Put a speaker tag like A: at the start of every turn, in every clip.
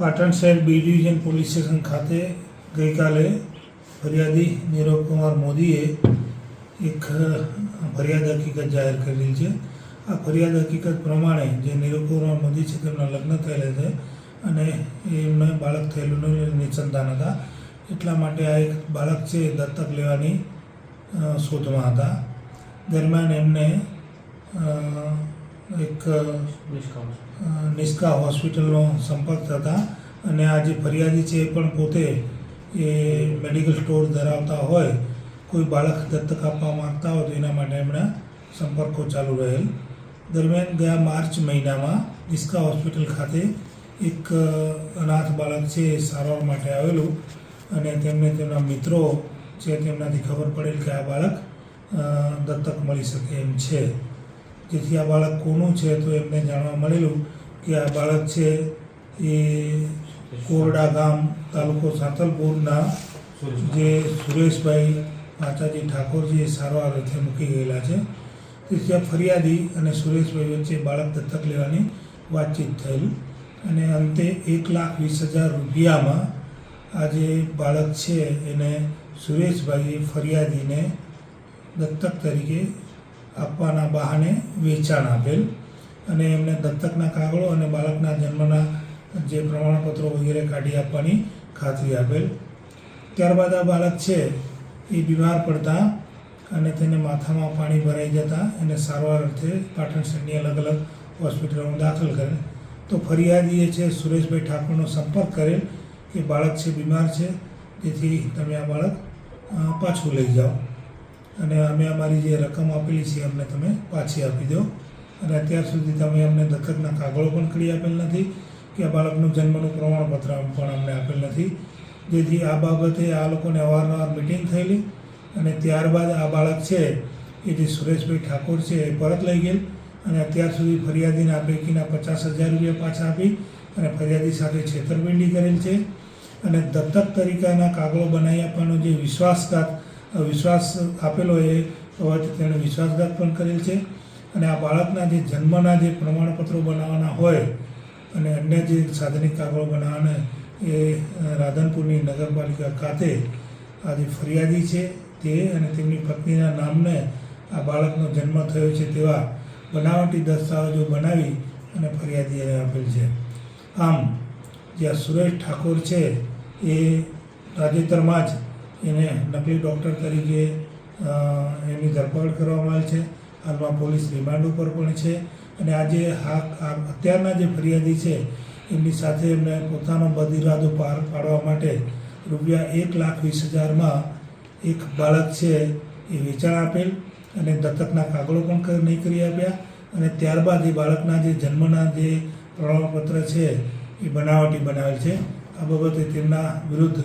A: પાટણ શહેર B division police station ખાતે ગઈકાલે ફરિયાદી નીરવ કુમાર મોદીએ એક ફરિયાદ હકીકત જાહેર કરેલી છે. આ ફરિયાદ હકીકત પ્રમાણે જે નીરવ કુમાર મોદી છે તેમના લગ્ન થયેલા છે અને એમને બાળક થયેલું નિસંતાન હતા. એટલા માટે આ એક બાળક છે દત્તક લેવાની શોધમાં હતા. દરમિયાન એમને એક નિષ્કા હોસ્પિટલનો સંપર્ક થતા અને આ જે ફરિયાદી છે એ પણ પોતે એ મેડિકલ સ્ટોર ધરાવતા હોય કોઈ બાળક દત્તક આપવા માંગતા હોય તો એના માટે એમણે સંપર્કો ચાલુ રહેલ. દરમિયાન ગયા માર્ચ મહિનામાં નિષ્કા હોસ્પિટલ ખાતે એક અનાથ બાળક છે એ સારવાર માટે આવેલું અને તેમને તેમના મિત્રો છે તેમનાથી ખબર પડેલ કે આ બાળક દત્તક મળી શકે એમ છે. જેથી આ બાળક કોનું છે તો એમને જાણવા મળેલું કે આ બાળક છે એ કોરડા ગામ તાલુકો સાંતલપુરના જે સુરેશભાઈ માતાજી ઠાકોરજી સારવાર અર્થે મૂકી ગયેલા છે. તેથી આ ફરિયાદી અને સુરેશભાઈ વચ્ચે બાળક દત્તક લેવાની વાતચીત થયેલ અને અંતે એક લાખ વીસ હજાર રૂપિયામાં આ જે બાળક છે એને સુરેશભાઈએ ફરિયાદીને દત્તક તરીકે આપવાના બહાને વેચાણ આપેલ અને એમને દત્તકના કાગળો અને બાળકના જન્મના જે પ્રમાણપત્રો વગેરે કાઢી આપવાની ખાતરી આપેલ. ત્યારબાદ આ બાળક છે એ બીમાર પડતા અને તેને માથામાં પાણી ભરાઈ જતા એને સારવાર અર્થે પાટણ શહેરની અલગ અલગ હોસ્પિટલોમાં દાખલ કરેલ. તો ફરિયાદીએ છે, સુરેશભાઈ ઠાકોરનો સંપર્ક કરેલ કે બાળક છે, બીમાર છે, તેથી તમે આ બાળક પાછું લઈ જાઓ. અને અમે અમારી જે રકમ આપેલી છે, અમને તમે પાછી આપી દો. અને અત્યાર સુધી તમે અમને દત્તકના કાગળો પણ કરી આપેલ નથી, કે આ બાળકનું જન્મનું પ્રમાણપત્ર પણ અમને આપેલ નથી. જેથી આ બાબતે આ લોકોને અવારનવાર મિટિંગ થયેલી અને ત્યારબાદ આ બાળક છે, એ જે સુરેશભાઈ ઠાકોર છે, એ પરત લઈ ગયેલ અને અત્યાર સુધી ફરિયાદીના પૈકીના પચાસ હજાર રૂપિયા પાછા આપી અને ફરિયાદી સાથે છેતરપિંડી કરેલ છે. અને દત્તક તરીકાના કાગળો બનાવી આપવાનો જે વિશ્વાસઘાત વિશ્વાસ આપેલો એ હોવાથી તેણે વિશ્વાસઘાત પણ કરેલ છે. અને આ બાળકના જે જન્મના જે પ્રમાણપત્રો બનાવવાના હોય અને અન્ય જે સાધનિક કાગળો બનાવવાના એ રાધનપુરની નગરપાલિકા ખાતે આ જે ફરિયાદી છે તે અને તેમની પત્નીના નામને આ બાળકનો જન્મ થયો છે તેવા બનાવટી દસ્તાવેજો બનાવી અને ફરિયાદીએ આપેલ છે. આમ, જે સુરેશ ઠાકોર છે એ તાજેતરમાં જ એને નકલી ડૉક્ટર તરીકે એની ધરપકડ કરવામાં આવી છે. હાલમાં પોલીસ રિમાન્ડ ઉપર પણ છે. અને આજે હા અત્યારના જે ફરિયાદી છે, એમની સાથે એમને પોતાનો બદ પાર પાડવા માટે રૂપિયા એક લાખ વીસ હજારમાં એક બાળક છે એ વેચાણ આપેલ અને દત્તકના કાગળો પણ નહીં કરી આપ્યા. અને ત્યારબાદ એ બાળકના જે જન્મના જે પ્રમાણપત્ર છે, એ બનાવટી બનાવેલ છે. આ બાબતે તેમના વિરુદ્ધ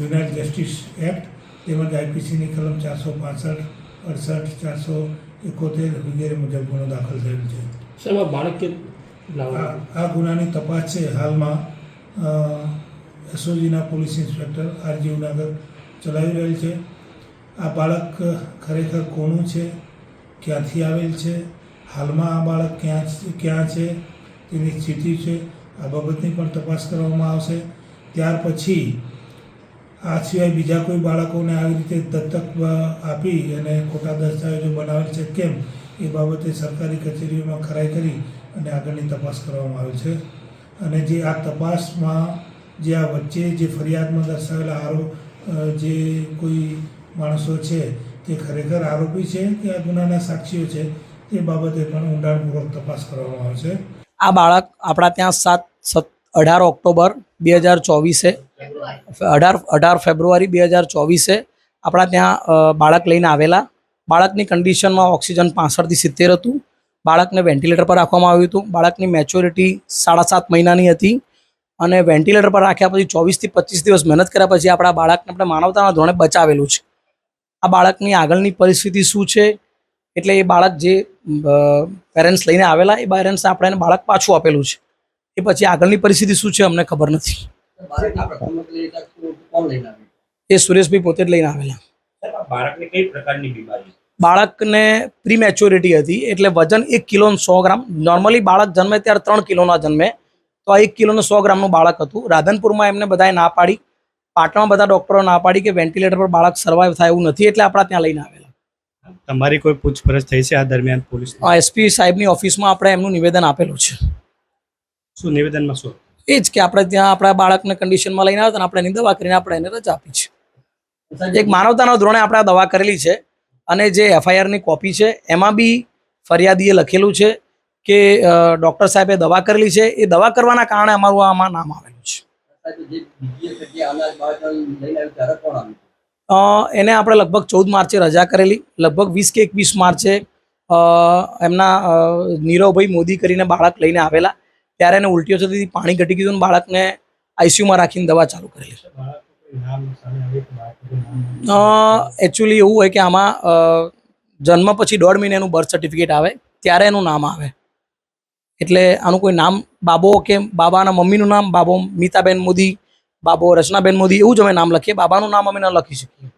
A: યુનાઇટેડ જસ્ટિસ એક્ટ તેમજ આઈપીસીની કલમ ચારસો પાસઠ અડસઠ ચારસો એકોતેર વગેરે મુજબ ગુનો દાખલ થયેલ છે.
B: સાહેબ બાળક કે
A: આ ગુનાની તપાસ છે. હાલમાં એસઓજીના પોલીસ ઇન્સ્પેક્ટર આરજી ઉનાગર ચલાવી રહેલ છે. આ બાળક ખરેખર કોનું છે? ક્યાંથી આવેલ છે? હાલમાં આ બાળક ક્યાં ક્યાં છે? તેની સ્થિતિ છે. આ બાબતની પણ તપાસ કરવામાં આવશે. ત્યાર પછી આ સિવાય બીજા કોઈ બાળકોને આવી રીતે દત્તક આપી અને ખોટા દસ્તાવેજો બનાવેલ છે કેમ, એ બાબતે સરકારી કચેરીઓમાં ખરાઈ કરી અને આગળની તપાસ કરવામાં આવે છે. અને જે આ તપાસમાં જે આ વચ્ચે જે ફરિયાદમાં દર્શાવેલા આરોપ જે કોઈ માણસો છે, તે ખરેખર આરોપી છે કે આ ગુનાના સાક્ષીઓ છે, તે બાબતે પણ ઊંડાણપૂર્વક તપાસ કરવામાં આવે છે.
C: આ બાળક આપણા ત્યાં સાત સત અઢાર ઓક્ટોબર બે હજાર ચોવીસે, અઢાર અઢાર ફેબ્રુઆરી બે હજાર ચોવીસે આપણા ત્યાં બાળક લઈને આવેલા. બાળકની કન્ડિશનમાં ઓક્સિજન પાસઠથી સિત્તેર હતું. બાળકને વેન્ટિલેટર પર રાખવામાં આવ્યું હતું. બાળકની મેચ્યોરિટી સાડા સાત મહિનાની હતી અને વેન્ટિલેટર પર રાખ્યા પછી ચોવીસથી પચીસ દિવસ મહેનત કર્યા પછી આપણા બાળકને આપણે માનવતાના ધોરણે બચાવેલું છે. આ બાળકની આગળની પરિસ્થિતિ શું છે? એટલે એ બાળક જે પેરેન્ટ્સ લઈને આવેલા, એ પેરેન્ટ્સ આપણે એને બાળક પાછું આપેલું છે. એ પછી આગળની પરિસ્થિતિ શું છે અમને ખબર નથી. એ સુરેશભાઈ પોતે જ લઈને આવેલા.
D: બાળકને કઈ પ્રકારની બીમારી
C: બાળકને પ્રી મેચ્યોરિટી હતી એટલે વજન એક કિલો સો ગ્રામ. નોર્મલી બાળક જન્મે ત્યારે ત્રણ કિલોના જન્મે. તો આ એક કિલોને સો ગ્રામનું બાળક હતું. રાધનપુરમાં એમને બધાએ ના પાડી. પાટણમાં બધા ડૉક્ટરો ના પાડી કે વેન્ટિલેટર પર બાળક સર્વાઈવ થાય એવું નથી એટલે આપણા ત્યાં લઈને આવેલા.
E: તમારી કોઈ પૂછપરછ થઈ છે આ દરમિયાન પોલીસ
C: એસપી સાહેબની ઓફિસમાં આપણે એમનું નિવેદન આપેલું છે.
E: શું નિવેદનમાં શું?
C: એ જ કે આપણે ત્યાં આપણા બાળકને કન્ડિશનમાં લઈને આવ્યા આપણે એની દવા કરીને આપણે એને રજા આપી છે. એક માનવતાના ધોરણે આપણે દવા કરેલી છે અને જે એફઆઈઆરની કોપી છે, એમાં બી ફરિયાદીએ લખેલું છે કે ડૉક્ટર સાહેબે દવા કરેલી છે. એ દવા કરવાના કારણે અમારું આમાં નામ આવેલું છે. એને આપણે લગભગ ચૌદ માર્ચે રજા કરેલી, લગભગ વીસ કે એકવીસ માર્ચે એમના નીરવભાઈ મોદી કરીને બાળક લઈને આવેલા. ત્યારે એને ઉલટીઓ થતી પાણી ઘટી ગયું બાળકને આઈસીયુમાં રાખીને દવા ચાલુ કરેલી. એકચ્યુઅલી એવું હોય કે આમાં જન્મ પછી દોઢ મહિનાનું બર્થ સર્ટિફિકેટ આવે ત્યારે એનું નામ આવે. એટલે આનું કોઈ નામ બાબો કે બાબાના મમ્મીનું નામ બાબો મીતાબેન મોદી બાબો રચનાબેન મોદી એવું જ અમે નામ લખીએ. બાબાનું નામ અમે ન લખી શકીએ.